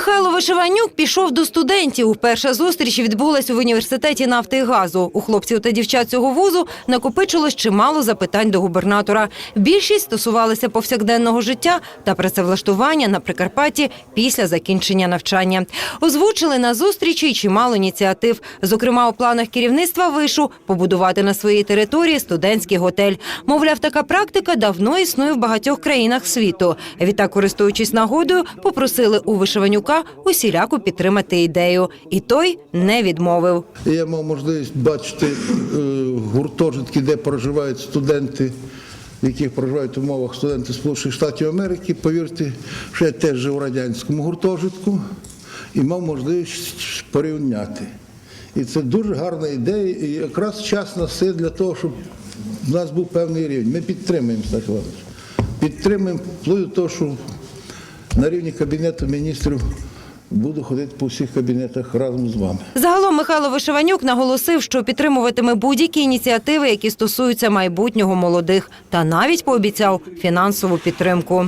Михайло Вишиванюк пішов до студентів. Перша зустріч відбулась в університеті нафти і газу. У хлопців та дівчат цього вузу накопичилось чимало запитань до губернатора. Більшість стосувалися повсякденного життя та працевлаштування на Прикарпатті після закінчення навчання. Озвучили на зустрічі чимало ініціатив. Зокрема, у планах керівництва вишу побудувати на своїй території студентський готель. Мовляв, така практика давно існує в багатьох країнах світу. Відтак, користуючись нагодою, попросили у Вишиванюка усіляко підтримати ідею. І той не відмовив. Я мав можливість бачити е, гуртожитки, де проживають студенти, в яких проживають в умовах студенти Сполучених Штатів Америки. Повірте, що я теж жив у радянському гуртожитку і мав можливість порівняти. І це дуже гарна ідея, і якраз час на все для того, щоб у нас був певний рівень. Ми підтримуємо Стас. Підтримуємо вплоть до того, що на рівні Кабінету міністрів буду ходити по всіх кабінетах разом з вами. Загалом Михайло Вишиванюк наголосив, що підтримуватиме будь-які ініціативи, які стосуються майбутнього молодих, та навіть пообіцяв фінансову підтримку.